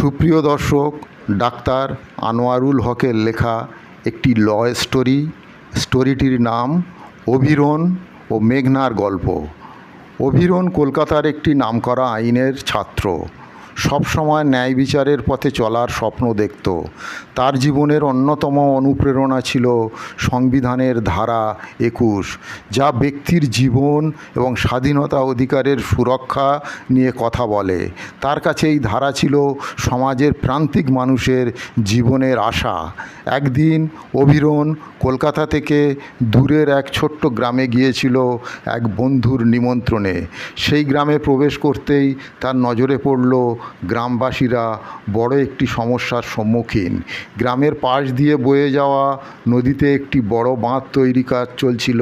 সুপ্রিয় দর্শক, ডাক্তার আনোয়ারুল হকের লেখা একটি ল স্টোরি, স্টোরিটির নাম অভিরণ ও মেঘনার গল্প। অভিরণ কলকাতার একটি নামকরা আইনের ছাত্র। সবসময় ন্যায় বিচারের পথে চলার স্বপ্ন দেখত। তার জীবনের অন্যতম অনুপ্রেরণা ছিল সংবিধানের ধারা একুশ, যা ব্যক্তির জীবন এবং স্বাধীনতা অধিকারের সুরক্ষা নিয়ে কথা বলে। তার কাছে এই ধারা ছিল সমাজের প্রান্তিক মানুষের জীবনের আশা। একদিন অভিরণ কলকাতা থেকে দূরের এক ছোট্ট গ্রামে গিয়েছিল এক বন্ধুর নিমন্ত্রণে। সেই গ্রামে প্রবেশ করতেই তার নজরে পড়ল গ্রামবাসীরা বড় একটি সমস্যার সম্মুখীন। গ্রামের পাশ দিয়ে বয়ে যাওয়া নদীতে একটি বড় বাঁধ তৈরি কাজ চলছিল,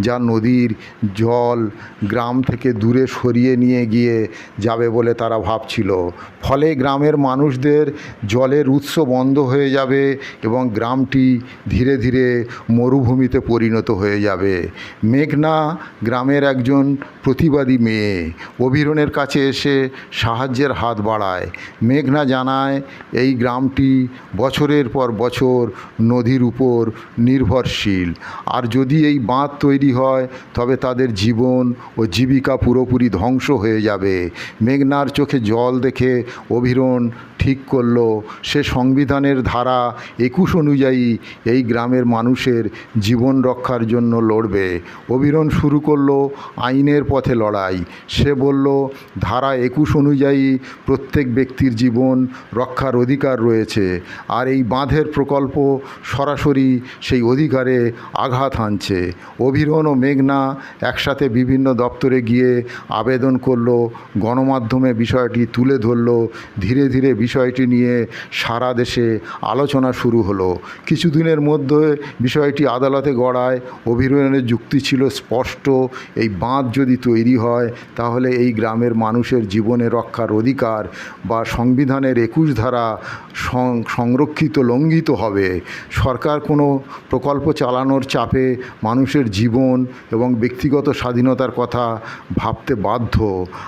যা নদীর জল গ্রাম থেকে দূরে সরিয়ে নিয়ে গিয়ে যাবে বলে তারা ভাবছিল। ফলে গ্রামের মানুষদের জলের উৎস বন্ধ হয়ে যাবে এবং গ্রামটি ধীরে ধীরে মরুভূমিতে পরিণত হয়ে যাবে। মেঘনা গ্রামের একজন প্রতিবাদী মেয়ে অভিরণের কাছে এসে সাহায্যের হাত বাড়ায়। মেঘনা জানায়, এই গ্রামটি বছরের পর বছর নদীর উপর নির্ভরশীল। আর যদি এই বাঁধ তৈরি হয়, তবে তাদের জীবন ও জীবিকা পুরোপুরি ধ্বংস হয়ে যাবে। মেঘনার চোখে জল দেখে অভিরণ ঠিক করল, সে সংবিধানের ধারা একুশ অনুযায়ী এই গ্রামের মানুষের জীবন রক্ষার জন্য লড়বে। অভিরণ শুরু করল আইনের পথে লড়াই। সে বলল, ধারা একুশ অনুযায়ী প্রত্যেক ব্যক্তির জীবন রক্ষার অধিকার রয়েছে, আর এই বাঁধের প্রকল্প সরাসরি সেই অধিকারে আঘাত হানছে। অভিরণ ও মেঘনা একসাথে বিভিন্ন দপ্তরে গিয়ে আবেদন করল, গণমাধ্যমে বিষয়টি তুলে ধরলো, ধীরে ধীরে বিষয়টি নিয়ে সারা দেশে আলোচনা শুরু হলো। কিছুদিনের মধ্যে বিষয়টি আদালতে গড়ায়। অভিনয়নের যুক্তি ছিল স্পষ্ট। এই বাঁধ যদি তৈরি হয়, তাহলে এই গ্রামের মানুষের জীবনে রক্ষার অধিকার বা সংবিধানের একুশ ধারা সংরক্ষিত, লঙ্ঘিত হবে। সরকার কোনো প্রকল্প চালানোর চাপে মানুষের জীবন এবং ব্যক্তিগত স্বাধীনতার কথা ভাবতে বাধ্য।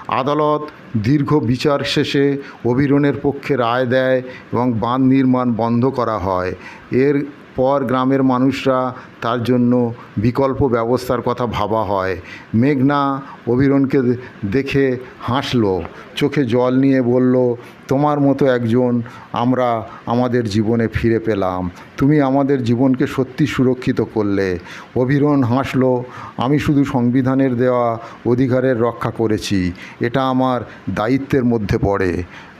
আদালত দীর্ঘ বিচার শেষে অভিরণের পক্ষে রায় দেয় এবং বাঁধ নির্মাণ বন্ধ করা হয়। এর পর গ্রামের মানুষরা তার জন্য বিকল্প ব্যবস্থার কথা ভাবা হয়। মেঘনা অভিরণকে দেখে হাসলো, চোখে জল নিয়ে বলল, তোমার মতো একজন আমরা আমাদের জীবনে ফিরে পেলাম। তুমি আমাদের জীবনকে সত্যি সুরক্ষিত করলে। অভিরণ হাসলো, আমি শুধু সংবিধানের দেওয়া অধিকারের রক্ষা করেছি। এটা আমার দায়িত্বের মধ্যে পড়ে।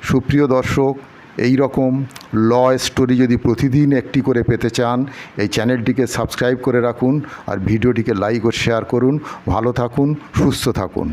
সুপ্রিয় দর্শক এই রকম ল স্টোরি যদি প্রতিদিন একটি করে পেতে চান, এই চ্যানেলটিকে সাবস্ক্রাইব করে রাখুন আর ভিডিওটিকে লাইক ও শেয়ার করুন। ভালো থাকুন, সুস্থ থাকুন।